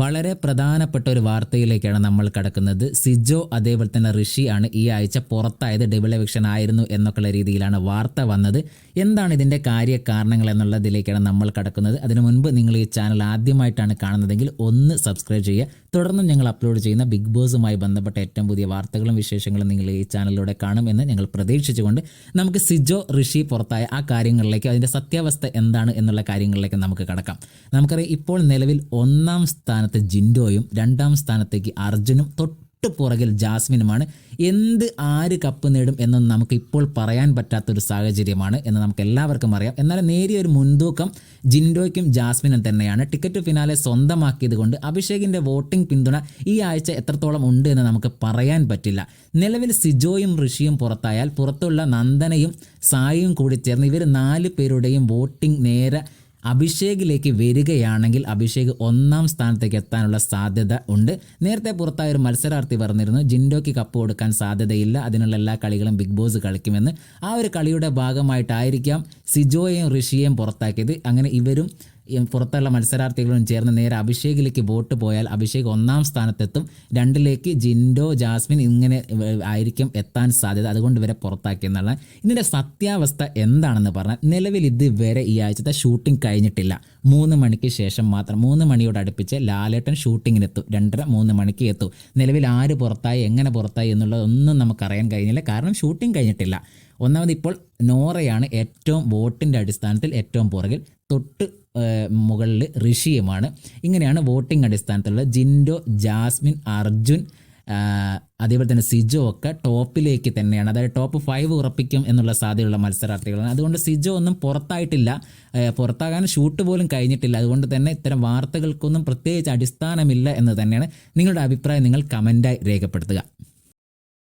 വളരെ പ്രധാനപ്പെട്ട ഒരു വാർത്തയിലേക്കാണ് നമ്മൾ കടക്കുന്നത്. സിജോ അതേപോലെ തന്നെ ഋഷി ആണ് ഈ ആഴ്ച പുറത്തായത്. ഡബിൾ എവിക്ഷൻ ആയിരുന്നു എന്നൊക്കെയുള്ള രീതിയിലാണ് വാർത്ത വന്നത്. എന്താണ് ഇതിന്റെ കാര്യകാരണങ്ങൾ എന്നുള്ളതിലേക്കാണ് നമ്മൾ കടക്കുന്നത്. അതിനു മുൻപ് നിങ്ങൾ ഈ ചാനൽ ആദ്യമായിട്ടാണ് കാണുന്നതെങ്കിൽ ഒന്ന് സബ്സ്ക്രൈബ് ചെയ്യുക. തുടർന്നും ഞങ്ങൾ അപ്ലോഡ് ചെയ്യുന്ന ബിഗ് ബോസുമായി ബന്ധപ്പെട്ട ഏറ്റവും പുതിയ വാർത്തകളും വിശേഷങ്ങളും നിങ്ങൾ ഈ ചാനലിലൂടെ കാണുമെന്ന് ഞങ്ങൾ പ്രതീക്ഷിച്ചുകൊണ്ട് നമുക്ക് സിജോ ഋഷി പുറത്തായ ആ കാര്യങ്ങളിലേക്ക് അതിന്റെ സത്യാവസ്ഥ എന്താണ് എന്നുള്ള കാര്യങ്ങളിലേക്ക് നമുക്ക് കടക്കാം. നമുക്കറിയാം ഇപ്പോൾ നിലവിൽ ഒന്നാം സ്ഥാനത്ത് ജിൻഡോയും രണ്ടാം സ്ഥാനത്തേക്ക് അർജുനും തൊട്ട് പുറകിൽ ജാസ്മിനുമാണ്. എന്ത് ആര് കപ്പ് നേടും എന്നൊന്നും നമുക്ക് ഇപ്പോൾ പറയാൻ പറ്റാത്തൊരു സാഹചര്യമാണ് എന്ന് നമുക്ക് എല്ലാവർക്കും അറിയാം. എന്നാൽ നേരിയ ഒരു മുൻതൂക്കം ജിൻഡോയ്ക്കും ജാസ്മിനും തന്നെയാണ്. ടിക്കറ്റ് ഫിനാലെ സ്വന്തമാക്കിയത് കൊണ്ട് അഭിഷേകിന്റെ വോട്ടിംഗ് പിന്തുണ ഈ ആഴ്ച എത്രത്തോളം ഉണ്ട് എന്ന് നമുക്ക് പറയാൻ പറ്റില്ല. നിലവിൽ സിജോയും ഋഷിയും പുറത്തായാൽ പുറത്തുള്ള നന്ദനയും സായിയും കൂടി ചേർന്ന് ഇവർ നാല് പേരുടെയും വോട്ടിംഗ് നേരെ അഭിഷേകിലേക്ക് വരികയാണെങ്കിൽ അഭിഷേക് ഒന്നാം സ്ഥാനത്തേക്ക് എത്താനുള്ള സാധ്യത ഉണ്ട്. നേരത്തെ പുറത്തായ ഒരു മത്സരാർത്ഥി പറഞ്ഞിരുന്നു ജിൻഡോയ്ക്ക് കപ്പ് കൊടുക്കാൻ സാധ്യതയില്ല. അതിനുള്ള എല്ലാ കളികളും ബിഗ് ബോസ് കളിക്കുമെന്ന് ആ ഒരു കളിയുടെ ഭാഗമായിട്ടായിരിക്കാം സിജോയെയും ഋഷിയെയും പുറത്താക്കിയത്. അങ്ങനെ ഇവരും പുറത്തുള്ള മത്സരാർത്ഥികളും ചേർന്ന് നേരെ അഭിഷേകിലേക്ക് വോട്ട് പോയാൽ അഭിഷേക് ഒന്നാം സ്ഥാനത്തെത്തും. രണ്ടിലേക്ക് ജിൻഡോ ജാസ്മിൻ ഇങ്ങനെ ആയിരിക്കും എത്താൻ സാധ്യത. അതുകൊണ്ട് ഇവരെ പുറത്താക്കിയെന്നുള്ള ഇതിന്റെ സത്യാവസ്ഥ എന്താണെന്ന് പറഞ്ഞാൽ നിലവിൽ ഇതുവരെ ഈ ആഴ്ചത്തെ ഷൂട്ടിംഗ് കഴിഞ്ഞിട്ടില്ല. മൂന്ന് മണിക്ക് ശേഷം മാത്രം. മൂന്ന് മണിയോട് അടുപ്പിച്ച് ലാലേട്ടൻ ഷൂട്ടിങ്ങിനെത്തും. രണ്ടര മൂന്ന് മണിക്ക് എത്തും. നിലവിൽ ആര് പുറത്തായി എങ്ങനെ പുറത്തായി എന്നുള്ളതൊന്നും നമുക്കറിയാൻ കഴിഞ്ഞില്ല. കാരണം ഷൂട്ടിംഗ് കഴിഞ്ഞിട്ടില്ല. ഒന്നാമത് ഇപ്പോൾ നോറയാണ് ഏറ്റവും വോട്ടിന്റെ അടിസ്ഥാനത്തിൽ ഏറ്റവും പുറകിൽ തൊട്ട് മുകളിൽ ഋഷിയുമാണ്. ഇങ്ങനെയാണ് വോട്ടിംഗ് അടിസ്ഥാനത്തിലുള്ള ജിൻഡോ ജാസ്മിൻ അർജുൻ അതേപോലെ തന്നെ സിജോ ഒക്കെ ടോപ്പിലേക്ക് തന്നെയാണ്. അതായത് ടോപ്പ് ഫൈവ് ഉറപ്പിക്കും എന്നുള്ള സാധ്യതയുള്ള മത്സരാർത്ഥികളാണ്. അതുകൊണ്ട് സിജോ ഒന്നും പുറത്തായിട്ടില്ല. പുറത്താകാൻ ഷൂട്ട് പോലും കഴിഞ്ഞിട്ടില്ല. അതുകൊണ്ട് തന്നെ ഇത്തരം വാർത്തകൾക്കൊന്നും പ്രത്യേകിച്ച് അടിസ്ഥാനമില്ല എന്ന് തന്നെയാണ് നിങ്ങളുടെ അഭിപ്രായം. നിങ്ങൾ കമന്റായി രേഖപ്പെടുത്തുക.